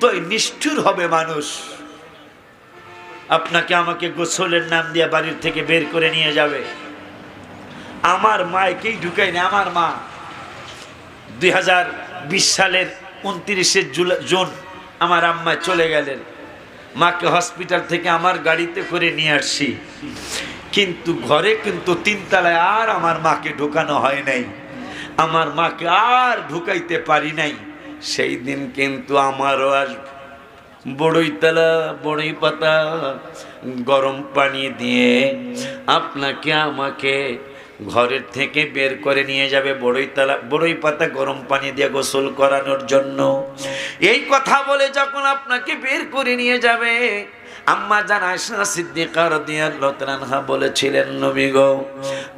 তোই নিষ্ঠুর হবে মানুষ। আপনাকে আমাকে গোসলের নাম দিয়ে বাড়ির থেকে বের করে নিয়ে যাবে। আমার মায়কেই ঢুকাই না, আমার মা। দু হাজার বিশ সালের উনত্রিশে জুন আমার আম্মা চলে গেলেন। মাকে হসপিটাল থেকে আমার গাড়িতে করে নিয়ে আসছি। কিন্তু ঘরে কিন্তু তিনতলায় আর আমার মাকে ঢোকানো হয় নাই। আমার মাকে আর ঢুকাইতে পারি নাই। সেই দিন কিন্তু আমারও আজ বড়ই তালা, বড়ই পাতা, গরম পানি দিয়ে আপনাকে, আমাকে ঘরের থেকে বের করে নিয়ে যাবে বড়ই তালা, বড়ই পাতা গরম পানি দিয়ে গোসল করানোর জন্য। এই কথা বলে যখন আপনাকে বের করে নিয়ে যাবে, আম্মা জান আয়সা সিদ্দিকা রাদিয়াল্লাহু তাআলা বলেছিলেন, নবী গো,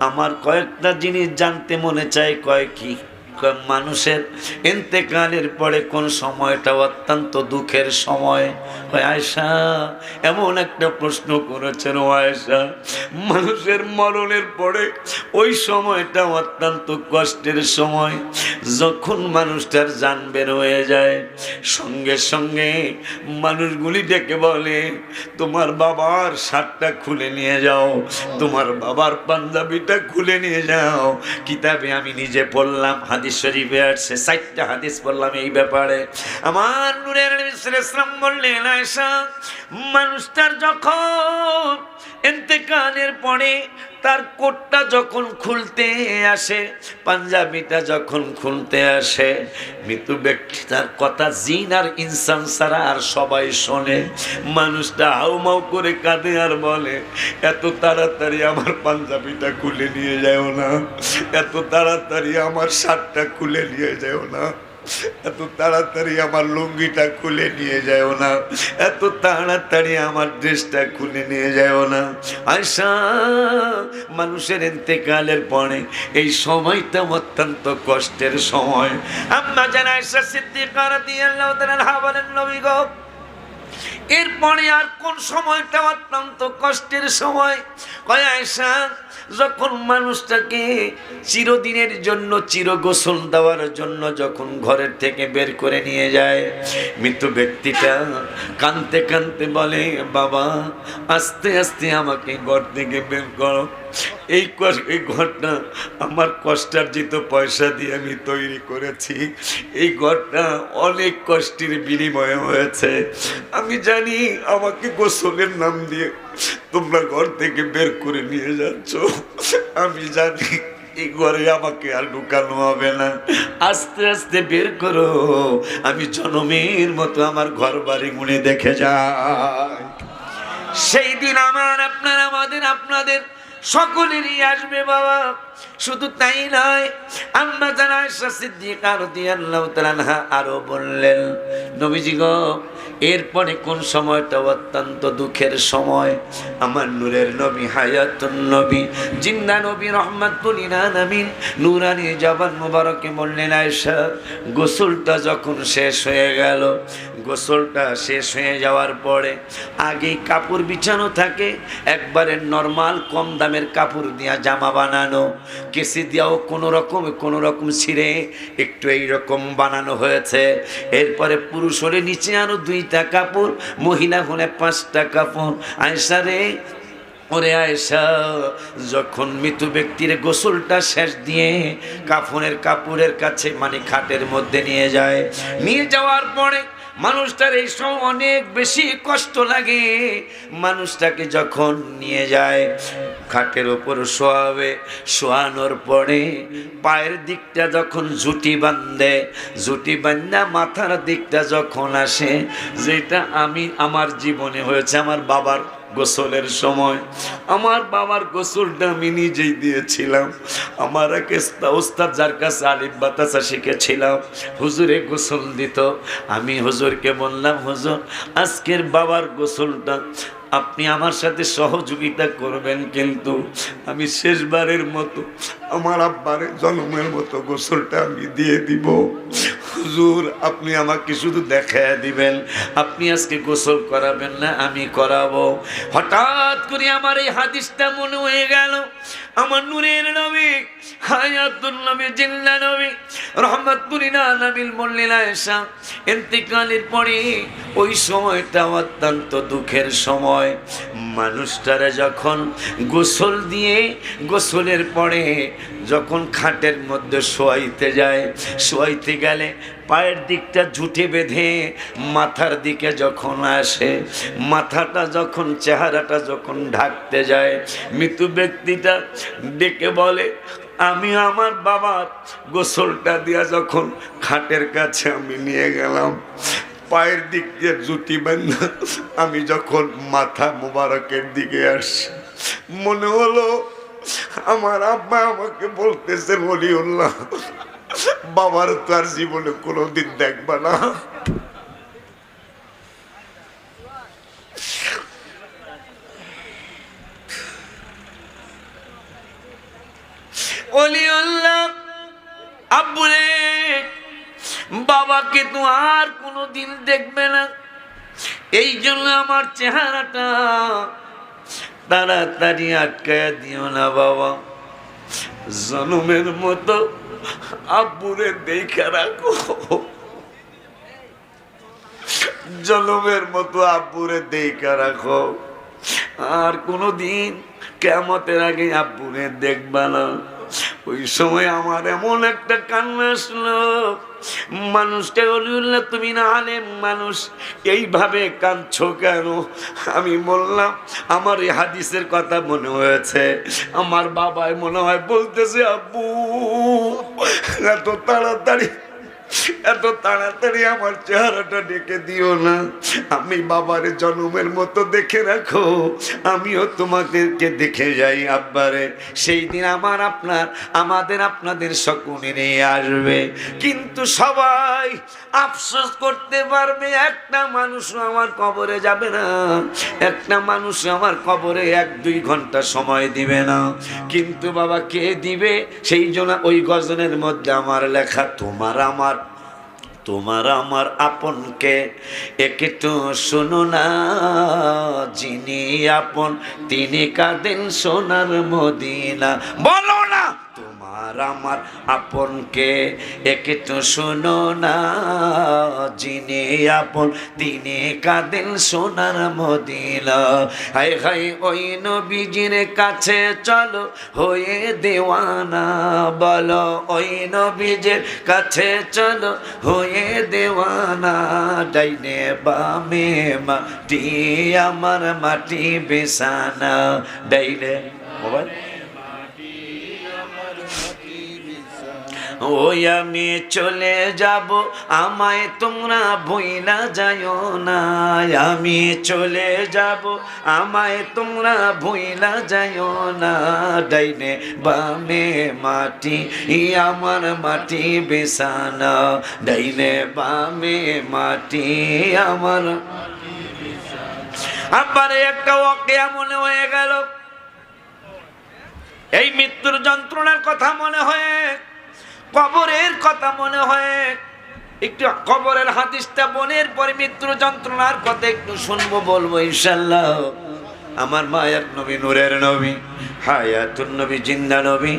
আমার কয়েকটা জিনিস জানতে মনে চাই কয় কি? মানুষের ইন্তেকালের পরে কোন সময়টা অত্যন্ত দুঃখের সময়? আয়সা এমন একটা প্রশ্ন করেছেন আয়সা মানুষের মরণের পরে ওই সময়টা অত্যন্ত কষ্টের সময়। যখন মানুষটার জান বের হয়ে যায়, সঙ্গে সঙ্গে মানুষগুলি ডেকে বলে, তোমার বাবার শার্টটা খুলে নিয়ে যাও, তোমার বাবার পাঞ্জাবিটা খুলে নিয়ে যাও, কিতাবে আমি নিজে পড়লাম হাদিস শরীফে আসছে চারটা হাদিস বললাম এই ব্যাপারে। আমার নূরের ওয়াসাল্লাম বললেন, আয়েশা, মানুষটার যখন ইন্তেকালের পরে তার কোটটা যখন খুলতে আসে, পাঞ্জাবিটা যখন খুলতে আসে, মৃত্যু ব্যক্তি তার কথা জিন আর ইনসান ছাড়া আর সবাই শোনে। মানুষটা হাউমাউ করে কাঁদে আর বলে, এত তাড়াতাড়ি আমার পাঞ্জাবিটা খুলে নিয়ে যাও না। এত তাড়াতাড়ি আমার শার্টটা খুলে নিয়ে যাও না। এত তাড়াতাড়ি আমার লুঙ্গিটা খুলে নিয়ে যাও না। এত তাড়াতাড়ি আমার ড্রেসটা খুলে নিয়ে যাও না। আয়সা মানুষের এতেকালের পরে এই সময়টা অত্যন্ত কষ্টের সময়। আম্মা জানা সিদ্দিকা রাদিয়াল্লাহু তাআলা বলেন, নবী গো এরপরে আর কোন সময়টা অত্যন্ত কষ্টের সময়? কয় আয়সা যখন মানুষটাকে চিরদিনের জন্য চির গোসল দেওয়ার জন্য যখন ঘরের থেকে বের করে নিয়ে যায়, মৃত ব্যক্তিটা কানতে কানতে বলে, বাবা, আস্তে আস্তে আমাকে ঘর থেকে বের করো। এই এই ঘরটা আমার কষ্টার্জিত পয়সা দিয়ে আমি তৈরি করেছি। এই ঘরটা অনেক কষ্টের বিনিময়ে হয়েছে। আমি জানি আমাকে গোসলের নাম দিয়ে তোমরা ঘর থেকে বের করে নিয়ে যাচ্ছ। আমি জানি এই ঘরে আমাকে আর ঢুকানো হবে না। আস্তে আস্তে বের করো। আমি জনমের মতো আমার ঘর বাড়ি মুড়ে দেখে যাই। সেই দিন আমার, আপনার, আমাদের, আপনাদের সকলেরই আসবে বাবা। শুধু তাই নয়, আম্মা জানা সিদ্দিকা আরও বললেন, নবীজি গো, এরপরে কোন সময়টা অত্যন্ত দুঃখের সময়? আমার নূরের নবী, হায়াতুন নবী, জিন্দা নবী রহমাতুল আলামিন, নূরানি জবান মুবারকে বললেন, আয়েশা, গোসলটা যখন শেষ হয়ে গেল গোসলটা শেষ হয়ে যাওয়ার পরে আগেই কাপড় বিছানো থাকে, একবারে নর্মাল কম দামের কাপড় দিয়া জামা বানানো, কেসি দিয়াও কোনো রকম কোনো রকম ছিঁড়ে একটু এই রকম বানানো হয়েছে। এরপরে পুরুষ হলে নিচে আরও দুইটা কাপড়, মহিলা হলে পাঁচটা কাপড়। আয়সা রে, ওরে আয়সা যখন মৃত ব্যক্তির গোসলটা শেষ দিয়ে কাফনের কাপড়ের কাছে মানে খাটের মধ্যে নিয়ে যায়, নিয়ে যাওয়ার পরে মানুষটার এই সময় অনেক বেশি কষ্ট লাগে। মানুষটাকে যখন নিয়ে যায়, খাটের ওপর শোয়াবে, শোয়ানোর পরে পায়ের দিকটা যখন জুটি বান্ধে জুটি বান্ধা মাথার দিকটা যখন আসে, যেটা আমি আমার জীবনে হয়েছে, আমার বাবার গোসলের সময় আমার বাবার গোসলটা আমি নিজেই দিয়েছিলাম। আমার এক ওস্তাদ যার কাছে আলিফ বাতাসা শিখেছিলাম, হুজুরে গোসল দিত। আমি হুজুরকে বললাম, হুজুর, আজকের বাবার গোসলটা আপনি আমার সাথে সহযোগিতা করবেন কিন্তু আমি শেষবারের মতো আমার আব্বারের জন্মের মতো গোসলটা আমি দিয়ে দিব। হুজুর, আপনি আমাকে শুধু দেখায় দিবেন। আপনি আজকে গোসল করাবেন না, আমি করাবো। হঠাৎ করে আমার এই হাদিসটা মনে হয়ে গেল। আমার নুরের নবী হায়াতুল নবী, জিল্লা নবী রহমতপুরিনা নাবিল মল্লিলা এসা ইন্তিকালের পরে ওই সময়টা অত্যন্ত দুঃখের সময়। মানুষটারা যখন গোসল দিয়ে, গোসলের পরে যখন খাটের মধ্যে শোয়াইতে যায়, শোয়াইতে গেলে পায়ের দিকটা ঝুঁটে বেঁধে মাথার দিকে যখন আসে, মাথাটা যখন, চেহারাটা যখন ঢাকতে যায় মৃত্যু ব্যক্তিটা ডেকে বলে, আমি আমার বাবার গোসলটা দিয়া যখন খাটের কাছে আমি নিয়ে গেলাম পায়ের দিক দিয়ে জুতি বান্ধা আমি যখন মাথা মোবারকের দিকে আসি মনে হলো আমার আব্বা আমাকে বলতেছে, বলিউল্লাহ, বাবার তো আর জীবনে কোনোদিন দেখবা না। অলিউল্লাহ আব্বুরে বাবাকে তো আর কোনো দিন দেখবে না। এই জন্য আমার চেহারাটা তাড়াতাড়ি আটকায় দিও না বাবা। জনমের মতো আব্বুরে দেখে রাখো। জনমের মতো আব্বুরে দেখে রাখো। আর কোনো দিন কেমতের আগে আব্বুরে দেখবা না। ওই সময় আমার এমন একটা কান্না আসলো মানুষটা বলিউল্লাহ তুমি না আলেম মানুষ, এইভাবে কাঁদছ কেন? আমি বললাম, আমার এই হাদিসের কথা মনে হয়েছে, আমার বাবায় মনে হয় বলতেছে, আব্বু, এত তাড়াতাড়ি এত তাড়াতাড়ি আমার চেহারাটা ডেকে দিও না। আমি বাবার জন্মের মতো দেখে রাখো। আমিও তোমাদেরকে দেখে যাই আব্বারে। সেই দিন আমার আপনার, আমাদের আপনাদের নিয়ে আসবে। কিন্তু সবাই আফসোস করতে পারবে, একটা মানুষ আমার কবরে যাবে না। একটা মানুষ আমার কবরে এক দুই ঘণ্টা সময় দিবে না। কিন্তু বাবা কে দিবে? সেই জন্য ওই গজনের মধ্যে আমার লেখা, তোমার আমার তোমার আমার আপনকে একটু শুনো না। যিনি আপন তিনি কাঁদেন সোনার মদিনা। বলো তোমার আমার আপনকে। একটু শুনো না, যিনি আপন, তিনি কাঁদেন সোনার মদিনা। হাই হাই ওই নবীজির কাছে চলো, হয়ে দেওয়ানা বলো। ওই নবীজের কাছে চলো, হয়ে দেওয়ানা। ডাইনে বামে মাটি, আমার মাটি বেসানা ডাইনে, মোবাইল। ওই আমি চলে যাব, আমায় তোমরা ভুইলা যাইও না। আমি চলে যাব, আমায় তোমরা ভুইলা যাইও না। ডাইনে বামে মাটি, ই আমার মাটি বেসানা ডাইনে বামে মাটি আমার আবার একটা ওকে মনে হয়ে গেল। এই মৃত্যুর যন্ত্রণার কথা মনে হয়। কবরের কথা মনে হয়। একটু কবরের হাদিসটা বনের পরে মৃত্যুর যন্ত্রণার কথা একটু শুনব, বলব ইনশাল্লাহ আমার মায়ের নবী, নূরের নবী, হায়াতুন নবী, জিন্দা নবী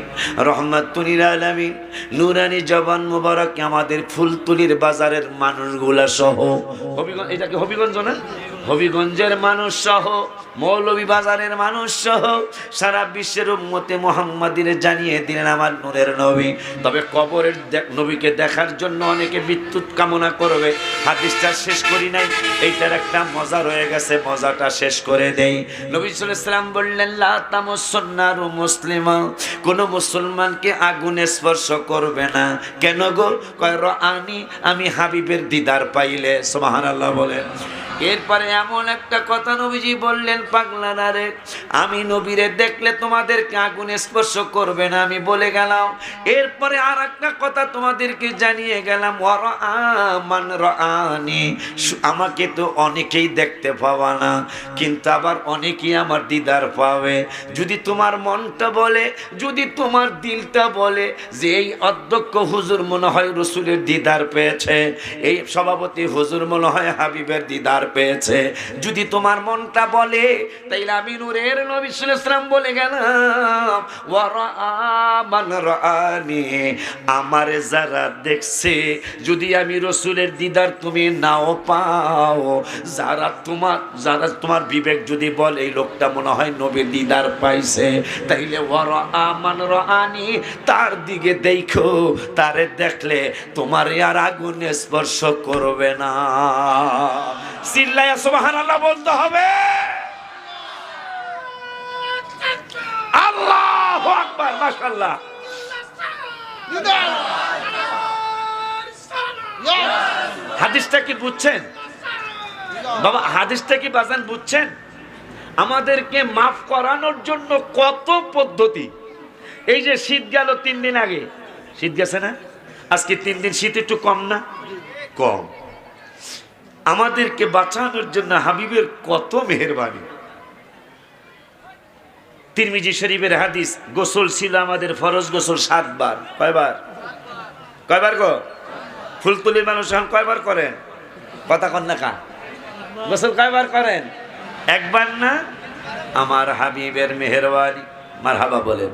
রহমাতুনির আলামী নুরানি জবান মুবারক, আমাদের ফুলতুলির বাজারের মানুষগুলা সহ। হবিগঞ্জ এটা কি হবিগঞ্জ না? হবিগঞ্জের মানুষ সহ। মৌলভী বাজারের মানুষ সহ সারা বিশ্বের উম্মতে মোহাম্মদিনে জানিয়ে দিলেন আমার নূরের নবী। তবে কবরের নবীকে দেখার জন্য অনেকে বিদ্যুৎ কামনা করবে। হাদিসটা শেষ করি নাই, এইটার একটা মজা রয়ে গেছে, মজাটা শেষ করে দেই। নবী সাল্লাম বললেন, লা তামুসন্নারু মুসলিমা। কোনো মুসলমানকে আগুনে স্পর্শ করবে না। কেন গো? কয় আনি আমি হাবিবের দিদার পাইলে। সুবহানাল্লাহ বলেন। এরপরে এমন একটা কথা নবীজি বললেন পাগলা না রে। আমি নবীরে দেখলে তোমাদেরকে আগুনে স্পর্শ করবে না, আমি বলে গেলাম। এরপরে আর একটা কথা তোমাদেরকে জানিয়ে গেলাম ওর আমান রানি আমাকে তো অনেকেই দেখতে পাওয়া না, কিন্তু আবার অনেকেই আমার দিদার পাবে। যদি তোমার মনটা বলে, যদি তোমার দিলটা বলে যে এই অধ্যক্ষ হুজুর মনে হয় রসুলের দিদার পেয়েছে, এই সভাপতি হুজুর মনে হয় হাবিবের দিদার পেয়েছে, যদি তোমার মনটা বলে তাইলে আমি নূরের নবী বলে গেলাম আমারে যারা দেখছে, যদি আমি রসুলের দিদার তুমি নাও পাও। যারা তোমার যারা তোমার বিবেক যদি বলে, এই লোকটা মনে হয় নবীর দিদার পাইছে। তাইলে ওয়ারামান রানি তার দিকে দেখো, তারে দেখলে তোমার আর আগুন স্পর্শ করবে না। চিল্লায়া সুবহানাল্লাহ বলতে হবে। আল্লাহু আকবার, মাশাআল্লাহ। হাদিসটা কি বুঝছেন? বাবা, হাদিসটা কি বাজান বুঝছেন? আমাদেরকে মাফ করানোর জন্য কত পদ্ধতি? এই যে শীত গেল তিন দিন আগে। শীত গেছে না? আজকে তিন দিন শীত একটু কম না? কম। আমাদেরকে বাঁচানোর জন্য হাবিবের কত মেহরবানি। তিরমিজি শরীফের হাদিস, গোসল ছিল আমাদের ফরজ গোসল সাতবার। কয়বার? কয়বার গো? ফুলতুলির মানুষ এখন কয়বার করেন? কথা কন না কা গোসল কয়বার করেন? একবার না? আমার হাবিবের মেহরবানি মার হাবা বলেন।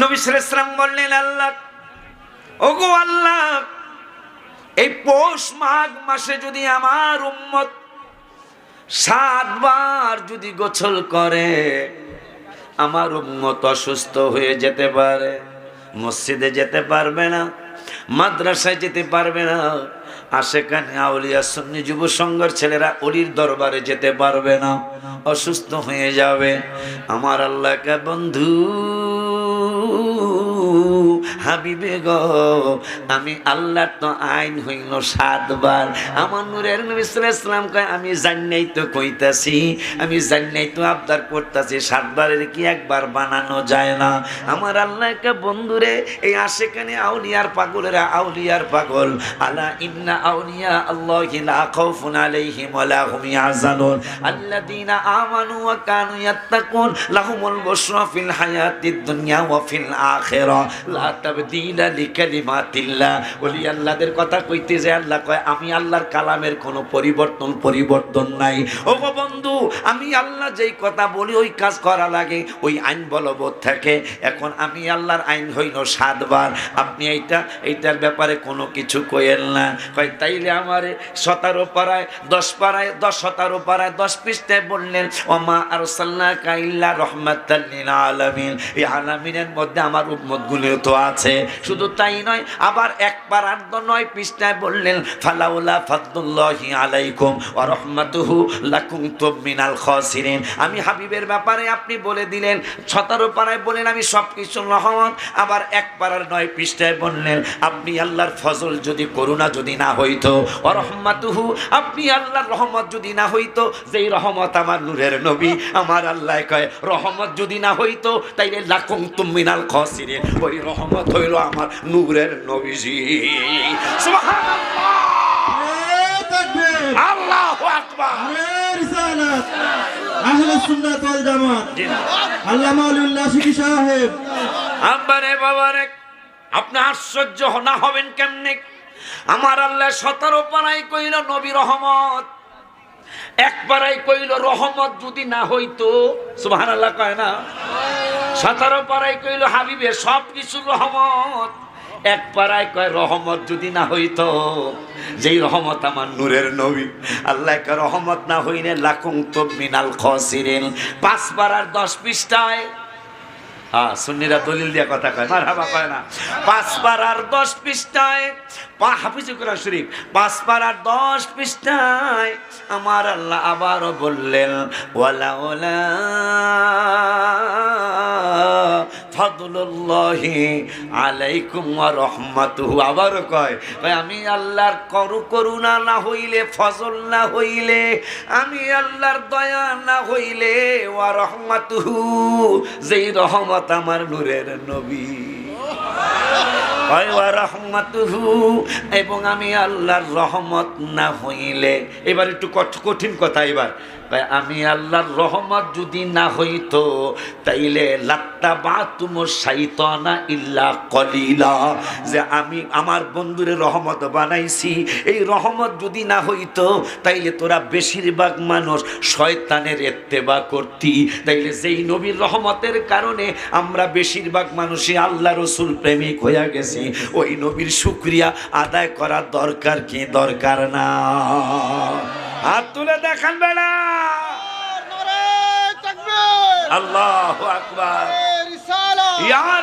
নবী সালাম বললেন, আল্লাহ, ওগো আল্লাহ, এই পৌষ মাঘ মাসে যদি আমার উম্মত সাতবার যদি গোসল করে আমার উম্মত অসুস্থ হয়ে যেতে পারে, মসজিদে যেতে পারবে না, মাদ্রাসায় যেতে পারবে না, আর সেখানে আউলিয়া সন্নি যুব সংঘর ছেলেরা অলির দরবারে যেতে পারবে না, অসুস্থ হয়ে যাবে। আমার আল্লাহকে বন্ধু হাবিবে গো, আমি আল্লাহর তো আইন হইল সাতবার। আমার নূরের নবী সাল্লাম কয়, আমি জান্নাই তো কইতাছি, আমি জান্নাই তো আবদার করতাছি, সাতবারের কি একবার বানানো যায় না। আমার আল্লাহকে বন্ধুরে এই আশেখানে আউলিয়ার পাগলেরা আউলিয়ার পাগল। আলা ইন্না আউলিয়া আল্লাহি লা খাউফুন আলাইহিম ওয়া লা হুম ইয়াহজানুন। আল্লাযীনা আমানু কানু ইয়াত্তাকুন, লাহুমুল বুশরা ফিল হায়াতিদ দুনিয়া ওয়া ফিল আখিরাহ লা তাবদীলা লিকালিমাতিল্লাহ ওলি আল্লাহদের কথা কইতে যে আল্লাহ কয়, আমি আল্লাহর কালামের কোনো পরিবর্তন পরিবর্তন নাই। ও বন্ধু, আমি আল্লাহ যেই কথা বলি, ওই কাজ করা লাগে, ওই আইন বলবৎ থাকে। এখন আমি আল্লাহর আইন হইল সাতবার। আপনি এইটা, এইটার ব্যাপারে কোনো কিছু কইেন না। কয়, তাইলে আমারে সতেরো পাড়ায়, দশ পাড়ায়, দশ সতেরো পাড়ায়, দশ পৃষ্ঠায় বললেন, ওমা আর সাল্লাহ কাইল্লা রহমাতাল্লিল আলামিন। এই আলামিনের মধ্যে আমার উম্মতগুলো তো আছে। শুধু তাই নয়, আবার এক পাড়ার দ নয়, পৃষ্ঠায় বললেন, ফালাউলা ফাদুল্লাহি আলাইকুম ওয়া রাহমাতুহু লাকুম মিনাল খাসিরিন। আমি হাবিবের ব্যাপারে আপনি বলে দিলেন সতেরো পাড়ায় বলেন আমি সব কিছু রহমত। আবার এক পাড়ার নয়, পৃষ্ঠায় বললেন, আপনি আল্লাহর ফজল যদি, করুণা যদি না হইতো ও রহমাতুহু, আপনি আল্লাহর রহমত যদি না হইতো, যেই রহমত আমার নূরের নবী, আমার আল্লাহ কয়, রহমত যদি না হইতো, তাইলে লাকুম মিনাল খাসিরিন। ওই রহমত হইল আমার নূরের নবীজি। আল্লাহু আকবার। আহলে সুন্নাত ওয়াল জামাত। জি আল্লামা আলিউল্লাহ শিকি সাহেব। আব্বারে বাবারে আপনি আশ্চর্য না হবেন কেমনে? আমার আল্লাহ সতেরো পাড়ায় কইল নবী রহমত। এক পাড়ায় কইল, রহমত যদি না হইতো আল্লাহ কয় না। সতেরো পাড়ায় কইল, হাবিবে, সব কিছু রহমত। এক পাড়ায় কয়, রহমত যদি না হইতো, যেই রহমত আমার নূরের নবী। আল্লাহ কয়, রহমত না হইলে লাকুং তো মিনাল খসিরেন। পাঁচ পাড়ার দশ পৃষ্ঠায়। হ্যাঁ সুন্নিরা দলিল দিয়ে কথা কয় মার হাবা কয় না। পাঁচ পাড়ার দশ পৃষ্ঠায় পা হাফিজ কোরআন শরীফ পাঁচ পাড়ার দশ পৃষ্ঠায় আমার আল্লাহ আবারও বললেন ওয়ালা ওলা ফদলুল্লাহি আলাইকুম রাহমাতুহু। আবার কয় কয় আমি আল্লাহর করু করুণা না হইলে, ফজল না হইলে, আমি আল্লাহর দয়া না হইলে, ওয়া রহমাতুহু, যেই রহমত আমার নূরের নবী। এবং আমি আল্লাহর রহমত না হইলে, এবার একটু কঠ- কঠিন কথা এবার। আমি আল্লাহর রহমত যদি না হইতো, তাইলে লাত্তা বা তুমো সাইতনা ইল্লা কলিলা। যে আমি আমার বন্ধুরে রহমত বানাইছি, এই রহমত যদি না হইতো, তাইলে তোরা বেশিরভাগ মানুষ শয়তানের এত্তেবা করতি। তাইলে যেই নবীর রহমতের কারণে আমরা বেশিরভাগ মানুষই আল্লাহ রসুল প্রেমিক হইয়া গেছি। ওই নবীর শুক্রিয়া আদায় করার দরকার কি? দরকার না। হাত তুলে দেখান বেড়া আল্লাহ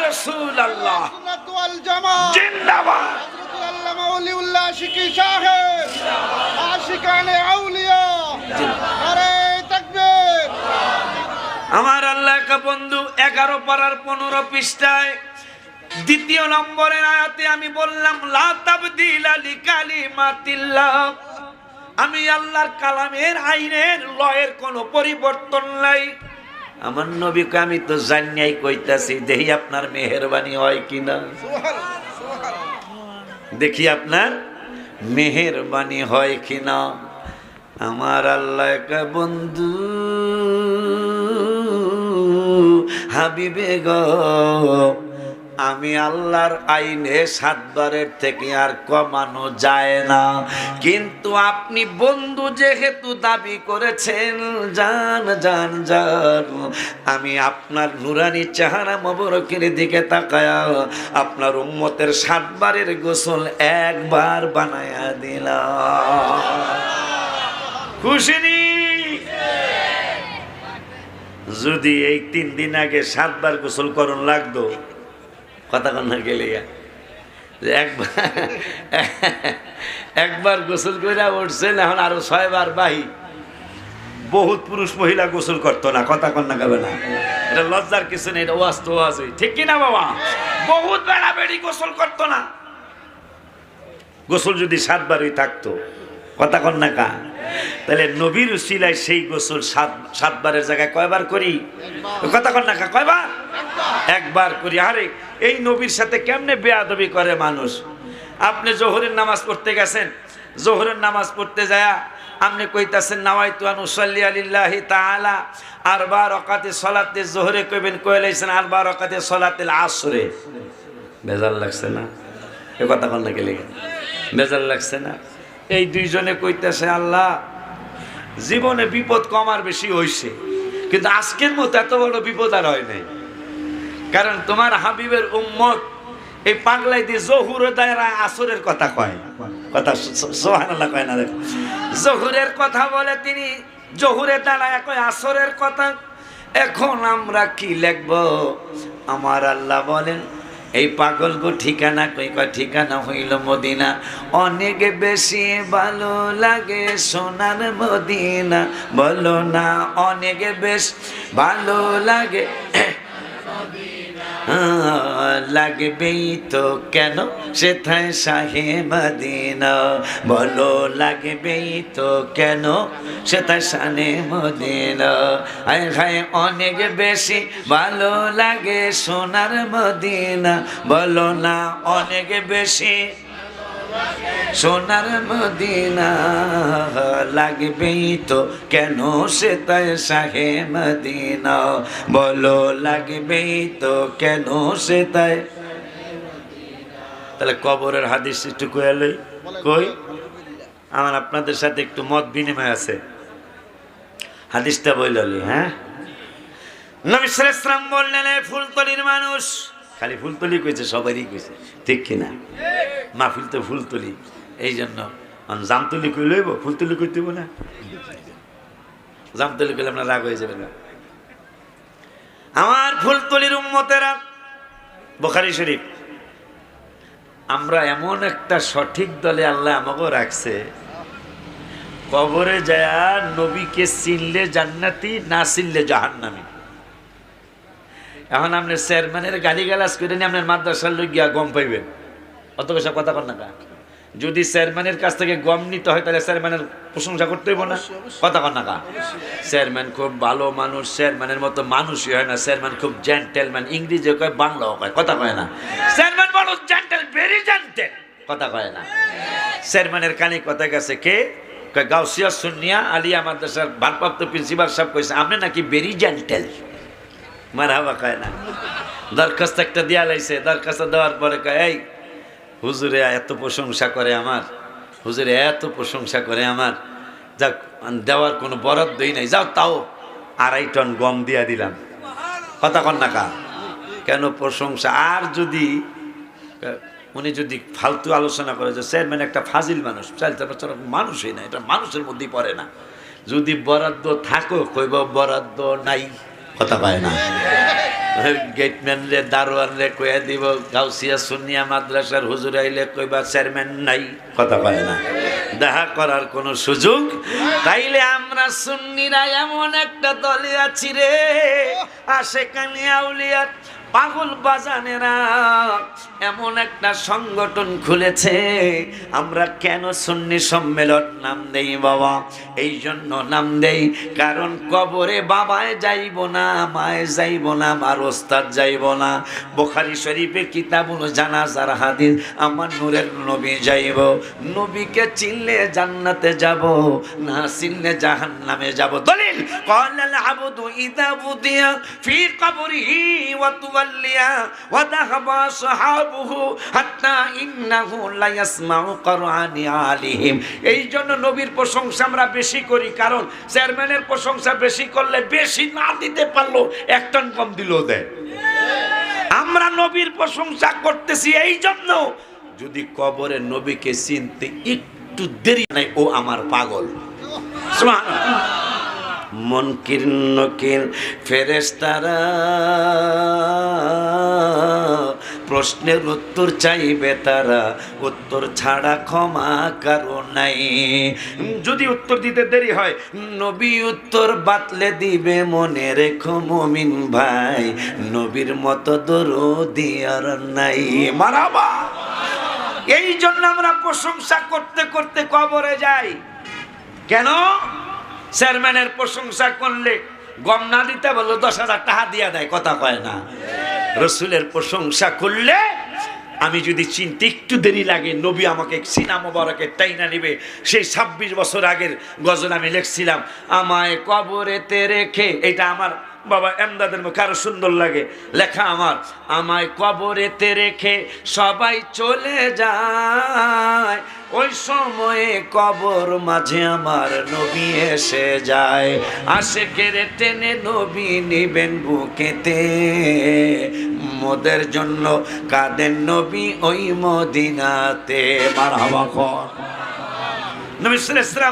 রাসূল আমার আল্লাহ বন্ধু এগারো পাড়ার পনেরো পৃষ্ঠায় দ্বিতীয় নম্বরের আয়াতে আমি বললাম আমি আল্লাহর কালামের আইনের লয়ের কোনো পরিবর্তন নাই। আমার নবীকে আমি তো জানিয়াই কইতাছি, দেখি আপনার মেহেরবানি হয় কিনা? দেখি আপনার মেহেরবানি হয় কিনা? আমার আল্লাহ বন্ধু, হাবিবে গ আমি আল্লাহর আইনে সাতবারের থেকে আর কমানো যায় না। কিন্তু আপনি বন্ধু যেহেতু দাবি করেছেন, জান জান জান। আমি আপনার নুরানি চেহারা মবরকের দিকে তাকায়া আপনার উম্মতের সাতবারের গোসল একবার বানায়া দিলাম। খুশি নি? যদি এই তিন দিন আগে সাতবার গোসল করণ লাগতো। কথা কন্যা গেলে যে একবার একবার গোসল করে উঠছেন, এখন আরও ছয়বার বাহি। বহুত পুরুষ মহিলা গোসল করতো না, কথা কন্যা গাবে না। এটা লজ্জার কিছু নেই, এটা ওয়াজ তো ওয়াজই ঠিক কিনা বাবা? বহুত বেড়া বেড়ি গোসল করতো না। গোসল যদি সাতবারই থাকতো, কথা কন্যা কা? তাহলে নবীর উসিলায় সেই গোসল সাত, সাতবারের জায়গায় কয়বার করি? কথা কন্যা কা, কয়বার? একবার করি। আরে, এই নবীর সাথে কেমনে বেয়াদবি করে মানুষ? আপনি জোহরের নামাজ পড়তে গেছেন, জোহরের নামাজ পড়তে যায় আপনি কইতাছেন নাওয়াই তুয়ান উসল্লি আলিল্লাহি তাআলা আর বার অকাতে সলাতে। জোহরে কইবেন কইলাইছেন আর বার অকাতে সলাতে আসরে। বেজাল লাগছে না? এ কথা কন না গেলে। বেজাল লাগছে না? এই দুইজনে কইতেছে, আল্লাহ, জীবনে বিপদ কমার বেশি হইছে, কিন্তু আজকের মতো এত বড় বিপদ আর হয় নাই। কারণ তোমার হাবিবের উম্মত, এই পাগলাই দিয়ে জহুর দায়রা আসরের কথা কয়। কথা সোহানাল্লাহ কয় না দেখো। জহুরের কথা বলে তিনি, জহুরে দাঁড়ায় কয়, আসরের কথা। এখন আমরা কি লিখব? আমার আল্লাহ বলেন, এই পাগল গো ঠিকানা কই? কয়, ঠিকানা হইল মদিনা। অনেক বেশি ভালো লাগে সোনার মদিনা। বলো না, অনেক বেশ ভালো লাগে লাগবেই তো কেন? সেথায় শাহে মদিনা। বলো, লাগবেই তো কেন? সেথায় শানে মদিনা। আয় হায়, অনেক বেশি ভালো লাগে সোনার মদিনা। বলো না, অনেক বেশি সোনার মদিনা লাগবেই তো কেন সে তাই শাহে মদিনা? বলো লাগবেই তো কেন সে তাই? তাহলে কবরের হাদিস একটু কয়ালই কই? আমার আপনাদের সাথে একটু মত বিনিময় আছে। হাদিসটা বইলি হ্যাঁ? নবী ইসলাম বললেন, "এ ফুলতলির মানুষ খালি ফুলতলি কইছে, সবারই কইছে। ঠিক কিনা? মাহফিল তো ফুলতলি। এই জন্য জামতলি কই লইব? ফুলতলি কইতে হইব না? জামতলি কইলে আপনার রাগ হয়ে যাবে না। আমার ফুলতলির উম্মতেরা, বোখারি শরীফ, আমরা এমন একটা সঠিক দলে আল্লাহ আমাকেও রাখছে, কবরে যায় নবীকে চিনলে জান্নাতি, না চিনলে জাহান্নামী। এখন আপনি চেয়ারম্যানের গালি গালাজ করে নিয়ে আপনার মাদ্রাসার লোক গিয়া গম পাইবেন। অত কিছু কথা কর না কা। যদি চেয়ারম্যানের কাছ থেকে গম নিতে হয় তাহলে চেয়ারম্যানের প্রশংসা করতে হইব না? কথা কর না কা। চেয়ারম্যান খুব ভালো মানুষ চেয়ারম্যানের মতো মানুষই হয় না। চেয়ারম্যান খুব জেন্টেলম্যান ইংরেজিও কয় বাংলাও কয়। কথা কয় না। চেয়ারম্যান মানুষ জেন্টেল ভেরি জেন্টেল কথা কয় না। চেয়ারম্যানের কানে কথা গেছে কে? কয় গাউসিয়া সুনিয়া আলিয়া মাদ্রাসার ভারপ্রাপ্ত প্রিন্সিপাল সাহেব কইছে আপনি নাকি ভেরি জেন্টেল মারাবা কয় না। দরখাস্ত একটা দেওয়া লাইছে, দরখাস্ত দেওয়ার পরে কয়, এই, হুজুরে এত প্রশংসা করে আমার, হুজুরে এত প্রশংসা করে আমার। যাক, দেওয়ার কোনো বরাদ্দই নাই, যাও তাও আড়াই টন গম দিয়া দিলাম। কথা কন না কা। কেন প্রশংসা? আর যদি, উনি যদি ফালতু আলোচনা করে যে, চেয়ারম্যান একটা ফাজিল মানুষ চাইতে মানুষই না, এটা মানুষের মধ্যেই পড়ে না। যদি বরাদ্দ থাকো কইব বরাদ্দ নাই। কথা পায় না। গেটম্যান রে দারোয়ান রে কইয়া দিব গাউসিয়া সুনিয়া মাদ্রাসার হুজুর আইলে কইবা চেয়ারম্যান নাই। কথা পায় না। দেখা করার কোনো সুযোগ? তাইলে আমরা সুন্নিরা এমন একটা দলে আছি রে। আশেখানি আউলিয়াত পাগল বাজানেরা, এমন একটা সংগঠন খুলেছে, আমরা কেন সুন্নি সম্মেলন নাম দেই বাবা? এই জন্য নাম দেই, কারণ কবরে বাবায় যাইব না, মায়ে যাইব না আমার ওস্তাদ যাইব না। বোখারি শরীফে কিতাবুল জানাজার হাদিস, আমার নূরের নবী যাইব। নবীকে চিনলে জান্নাতে যাব, না চিনলে জাহান নামে যাব। দলিল কলাল আবুদু ইদা বুদিয়া ফি কবরি ওয়া وتوليا وذهب أصحابه حتى إنه لا يسمع قرآن عليهم এই জন্য নবীর প্রশংসা আমরা বেশি করি কারণ চেয়ারম্যানের প্রশংসা বেশি করলে বেশি না দিতে পারলো এক টন কম দিলেও দেয় আমরা নবীর প্রশংসা করতেছি এই জন্য যদি কবরে নবীকে চিনতে একটু দেরি নাই ও আমার পাগল সুবহানাল্লাহ। মনকির নকির ফেরেস্তারা প্রশ্নের উত্তর চাইবে তারা, উত্তর ছাড়া ক্ষমা কারও নাই। যদি উত্তর দিতে দেরি হয়, নবী উত্তর বাতলে দিবে মনে রেখো মমিন ভাই। নবীর মতো দরদি আর নাই। মারাবা! এই জন্য আমরা প্রশংসা করতে করতে কবরে যাই। কেন? চেয়ারম্যানের প্রশংসা করলে গম না দিতে বলল দশ হাজার টাকা দিয়া দেয়, কথা কয় না। রসুলের প্রশংসা করলে আমি যদি চিনতে একটু দেরি লাগে, নবী আমাকে সিনা মোবারকে টাইনা নিবে। সেই ছাব্বিশ বছর আগের গজল আমি লেখছিলাম, আমায় কবরেতে রেখে, এটা আমার বাবা এমদাদের মুখে আরও সুন্দর লাগে। লেখা আমার, আমায় কবরেতে রেখে সবাই চলে যায়। ওই সময়ে কবর মাঝে আমার নবী এসে যায়। আসে কেড়ে টেনে নবী নিবেন বুকেতে। মোদের জন্য কাদের নবী ওই মদিনাতে। মারহাবা কর। নবী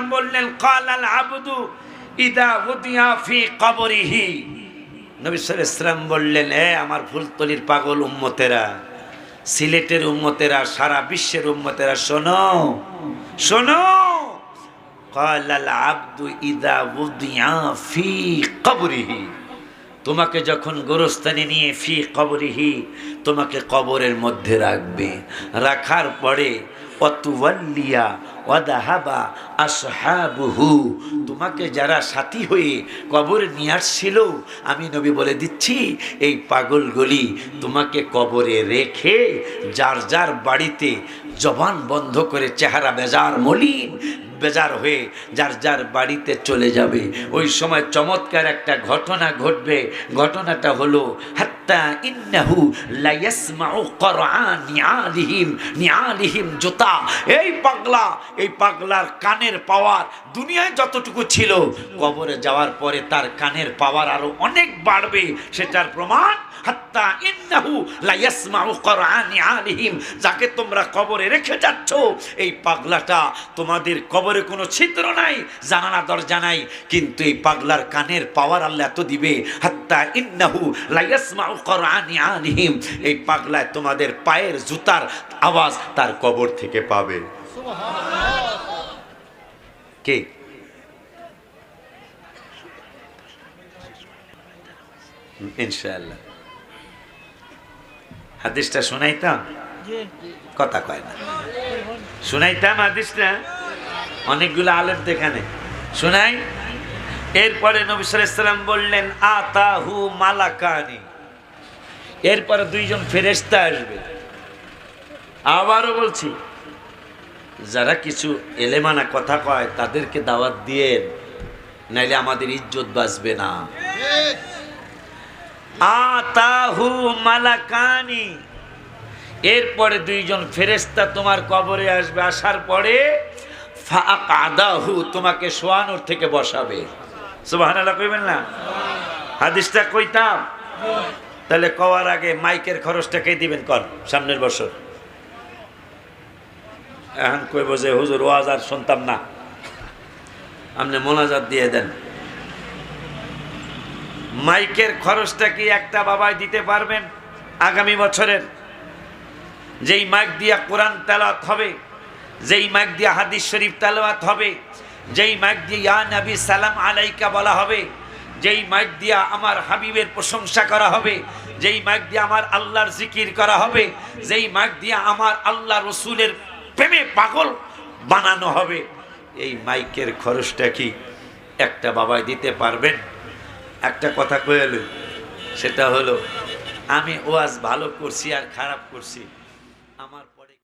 বললেন, কালাল আবদু ইদা উদিয়া ফি কবরিহি। নবী সাল্লাল্লাহু আলাইহি ওয়াসাল্লাম বললেন, এ আমার ফুলতলির পাগল উম্মতেরা, সিলেটের উম্মতেরা, সারা বিশ্বের উম্মতেরা, শোনো শোনো। তোমাকে যখন গোরস্থানে নিয়ে ফি কবরিহি, তোমাকে কবরের মধ্যে রাখবে। রাখার পরে অতুয়াল্লিয়া ওয়াদাহাবা আসহাবুহু। তোমাকে যারা সাথী হয়ে কবরে নিয়ে আসছিল, আমি নবী বলে দিচ্ছি, এই পাগলগুলি তোমাকে কবরে রেখে যার যার বাড়িতে জবান বন্ধ করে চেহারা বেজার মলিন বেজার হয়ে যার যার বাড়িতে চলে যাবে। ওই সময় চমৎকার একটা ঘটনা ঘটবে। ঘটনাটা হলো, হাত্তা ইন্নাহু লা ইয়াসমাউ কোরআন নিআলিহিম নিআলিহিম জুতা। এই পাগলা, এই পাগলার কানের পাওয়ার দুনিয়ায় যতটুকু ছিল, কবরে যাওয়ার পরে তার কানের পাওয়ার আরও অনেক বাড়বে। সেটার প্রমাণ, হাত্তা ইন্নাহু লা ইয়াসমাউ কোরআন আলিহিম যাকে তোমরা কবরে রেখে যাচ্ছ, এই পাগলাটা তোমাদের কবরে কোনো ছিদ্র নাই জানালা দরজা নাই কিন্তু এই পাগলার কানের পাওয়ার আল্লাহ এত দিবে হাত্তা ইন্নাহু লা ইয়াসমাউ কোরআন আলিহিম এই পাগলায় তোমাদের পায়ের জুতার আওয়াজ তার কবর থেকে পাবে। কে? ইনশাআল্লাহ। হাদিসটা শোনাইতাম? কথা কয় না। শোনাইতাম হাদিসটা? অনেকগুলো আলেম তো এখানে। শোনাই? এরপরে নবী সাল্লাম বললেন, আতাহু মালাকানি। এরপরে দুইজন ফেরেস্তা আসবে। আবারও বলছি, যারা কিছু এলেমানা কথা কয়, তাদেরকে দাওয়াত দিয়েন, নাইলে আমাদের ইজ্জত বাঁচবে না। আতাহু মালাকানি। এরপরে দুইজন ফেরেস্তা তোমার কবরে আসবে। আসার পরে ফাকাদাহু তোমাকে শোয়ানোর থেকে বসাবে। সুবহানাল্লাহ কইবেন না হাদিসটা কইতাম। তাহলে কওয়ার আগে মাইকের খরচটা কে দিবেন কর, সামনের বছর। এখন কইব যে, হুজুর, ওয়াজ আর শুনতাম না। আপনি মোনাজাত দিয়ে দেন। মাইকের খরচটা কি একটা বাবাই দিতে পারবেন আগামী বছরের? যেই মাইক দিয়া কোরআন তেলাওয়াত হবে যেই মাইক দিয়ে হাদিস শরীফ তেলাওয়াত হবে, যেই মাইক দিয়ে ইয়া নবী সালাম আলাইকা বলা হবে, যেই মাইক দিয়া আমার হাবিবের প্রশংসা করা হবে, যেই মাইক দিয়ে আমার আল্লাহর জিকির করা হবে, যেই মাইক দিয়ে আমার আল্লাহ রসুলের প্রেমে পাগল বানানো হবে। এই মাইকের খরচটা কি একটা বাবাই দিতে পারবেন? একটা কথা কয়ে এলো, সেটা হলো, আমি ওয়াজ ভালো করছি আর খারাপ করছি।